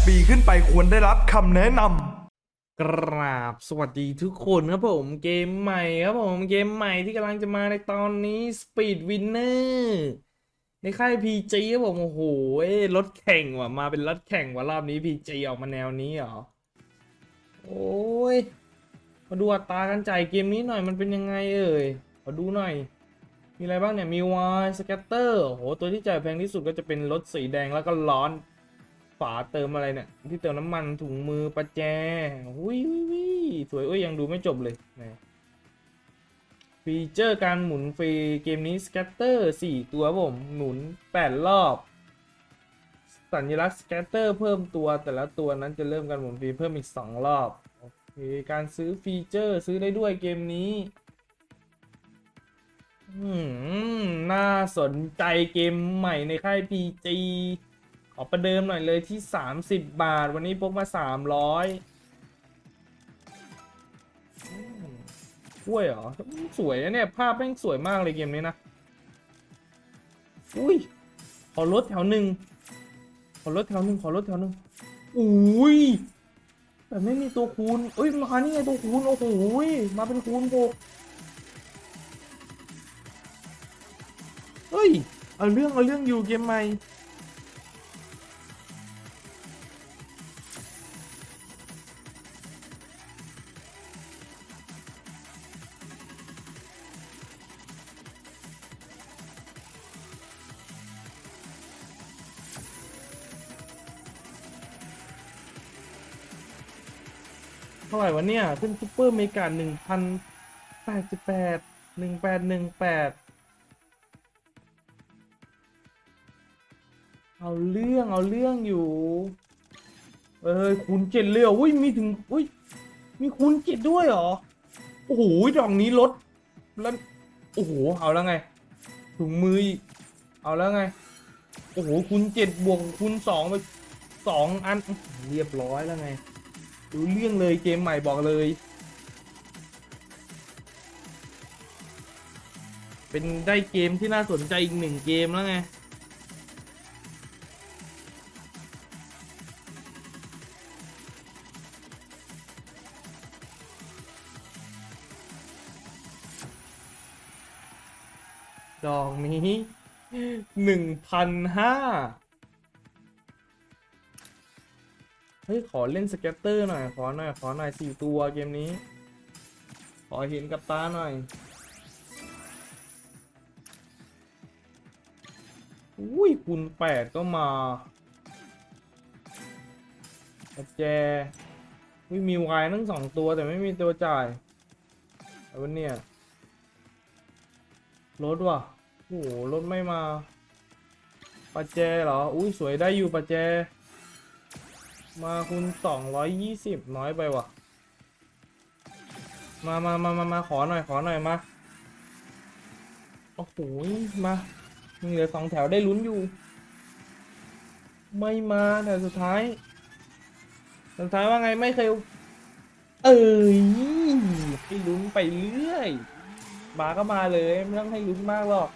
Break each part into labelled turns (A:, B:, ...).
A: 8 ปีขึ้นไปควรได้รับคำแนะนำ
B: กราบสวัสดีทุกคนครับผมเกมใหม่ครับผมเกมใหม่ที่กำลังจะมาในตอนนี้ Speed Winner ในค่าย PG ครับผมโอ้โหรถแข่งว่ะมาเป็นรถแข่งว่ะรอบนี้ PG ออกมาแนวนี้เหรอ โอ้ยมาดูอัตราการจ่ายเกมนี้หน่อยมันเป็นยังไงเอ่ยขอดูหน่อย มีอะไรบ้างเนี่ยมีวายสแกตเตอร์โอ้โหตัวที่จ่ายแพงที่สุดก็จะเป็นรถสีแดงแล้วก็ร้อน ฝาเติมอะไรเนี่ยที่เติมน้ำมันถุงมือประแจวิววิสวยเอ้ยยังดูไม่จบเลยนะฟีเจอร์การหมุนฟรีเกมนี้สแกตเตอร์4ตัวผมหมุน 8 รอบ สัญลักษณ์สแกตเตอร์เพิ่มตัวแต่ละตัวนั้นจะเริ่มการหมุนฟรีเพิ่มอีก 2 รอบโอเคการซื้อฟีเจอร์ซื้อได้ด้วยเกมนี้อืมน่าสนใจเกมใหม่ในค่าย PG อประเดิมหน่อยเลยที่ 30 บาท วันนี้พกมา 300อืมกล้วยเหรอ สวยนะเนี่ย ภาพแม่งสวยมากเลยเกมนี้นะ อุ้ย ขอลดแถวหนึ่ง ขอลดแถวหนึ่งขอลดแถวหนึ่งอุ้ยแต่ไม่มีตัวคูณเอ้ย มานี่ไงตัวคูณ โอ้โหยมาเป็นคูณโกเฮ้ย เอาเรื่อง เอาเรื่องอยู่เกมใหม่ เท่าไหร่วะเนี่ยขึ้นซูเปอร์เมกาหนึ่งพันแปดสิบแปดหนึ่งแปดหนึ่งแปดเอาเรื่องเอาเรื่องอยู่ เอ้ยคูณเจ็ดเลยอุ้ยมีถึงอุ้ยมีคูณเจ็ดด้วยเหรอ โอ้โหดอกนี้ลดแล้วโอ้โหเอาแล้วไงถุงมือเอาแล้วไงโอ้โหคูณเจ็ดบวกคูณสองไปสองอันเรียบร้อยแล้วไง รู้เรื่องเลยเกมใหม่บอกเลย เป็นได้เกมที่น่าสนใจอีกหนึ่งเกมแล้วไงดอกนี้หนึ่งพันห้า ฮ้ย ขอเล่นสเก็ตเตอร์หน่อย ขอหน่อย ขอหน่อยสี่ตัวเกมนี้ ขอเห็นกับตาหน่อยอุ้ยคูณแปดก็มาประแจวิมีวายทั้งสองตัวแต่ไม่มีตัวจ่ายแต่วันเนี่ยรถว่ะโอ้โหรถไม่มาประแจเหรอ อุ้ยสวยได้อยู่ประแจ มาคุณสองร้อยยี่สิบน้อยไปว่ะ มามามามามาขอหน่อยขอหน่อยมา โอ้โห มาเหลือสองแถวได้ลุ้นอยู่ ไม่มาแต่สุดท้าย สุดท้ายว่าไงไม่เคย เอ้ยให้ลุ้นไปเรื่อย มาก็มาเลย ไม่ต้องให้ลุ้นมากหรอก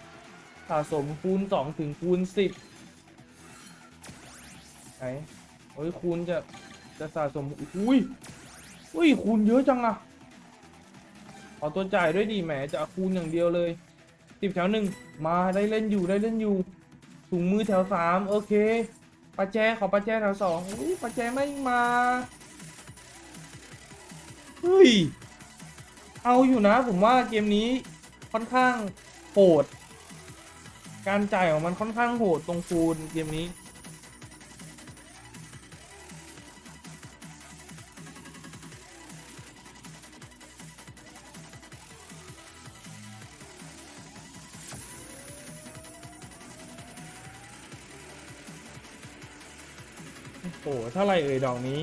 B: สะสมคูณสองถึงคูณสิบไหน โอ้ยคูณจะจะสะสมอุ้ยอุ้ยคูณเยอะจังอะขอตัวจ่ายด้วยดีแหมจะคูณอย่างเดียวเลยสิบแถวหนึ่งมาได้เล่นอยู่ได้เล่นอยู่ถุงมือแถวสามโอเคปาแจขอปาแจแถวสองอุ้ยปาแจไม่มาเฮ้ยเอาอยู่นะผมว่าเกมนี้ค่อนข้างโหด การจ่ายของมันค่อนข้างโหดตรงคูณเกมนี้ โอ้โหเท่าไรเอ่ยดอกนี้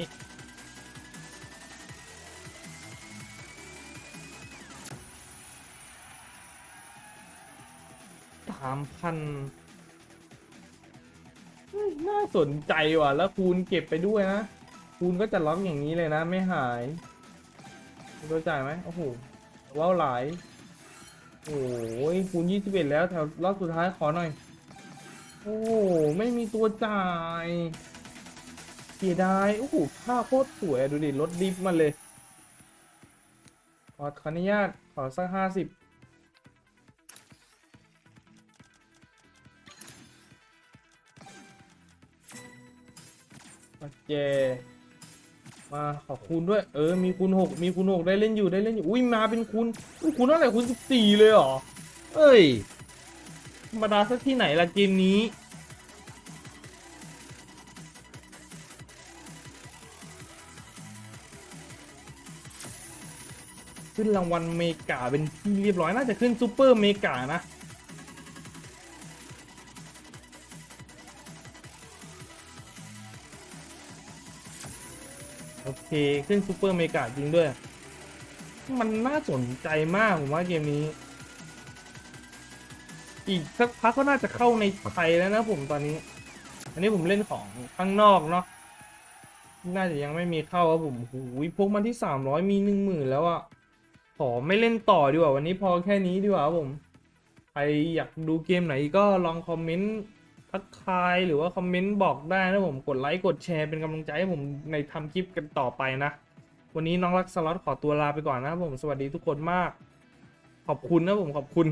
B: สามพันน่าสนใจว่ะ แล้วคูณเก็บไปด้วยนะ คูณก็จะล็อกอย่างนี้เลยนะ ไม่หายมีตัวจ่ายไหมโอ้โหว้าวหลาย โอ้ยคูณยี่สิบเอ็ดแล้วแถวรอบสุดท้ายขอหน่อย โอ้โหไม่มีตัวจ่าย สียดายโอ้โหภาพโคตรสวยดูดิรถดิฟมาเลย ขอขออนุญาตขอสักห้าสิบโอเคมาขอคูณด้วย เออ มีคูณหกมีคูณหกได้เล่นอยู่ได้เล่นอยู่ อุ้ยมาเป็นคูณอุ้ยคูณเท่าไหร่คูณสิบสี่เลยเหรอ เอ้ยธรรมดาสักที่ไหนล่ะเกมนี้ ขึ้นรางวัลเมกาเป็นที่เรียบร้อยน่าจะขึ้นซูเปอร์เมกานะโอเค ขึ้นซูเปอร์เมกาจริงด้วย มันน่าสนใจมากผมว่าเกมนี้ อีกสักพักก็น่าจะเข้าในไทยแล้วนะผมตอนนี้ อันนี้ผมเล่นของข้างนอกเนาะน่าจะยังไม่มีเข้าครับผมหูยพวกมันที่สามร้อยมีหนึ่งหมื่นแล้วอะ ขอไม่เล่นต่อดีกว่า วันนี้พอแค่นี้ดีกว่าผมใครอยากดูเกมไหนก็ลองคอมเมนต์ทักทายหรือว่าคอมเมนต์บอกได้นะผมกดไลค์กดแชร์เป็นกำลังใจให้ผมในทำคลิปกันต่อไปนะ วันนี้น้องรักสล็อตขอตัวลาไปก่อนนะครับผมสวัสดีทุกคนมาก ขอบคุณนะผมขอบคุณ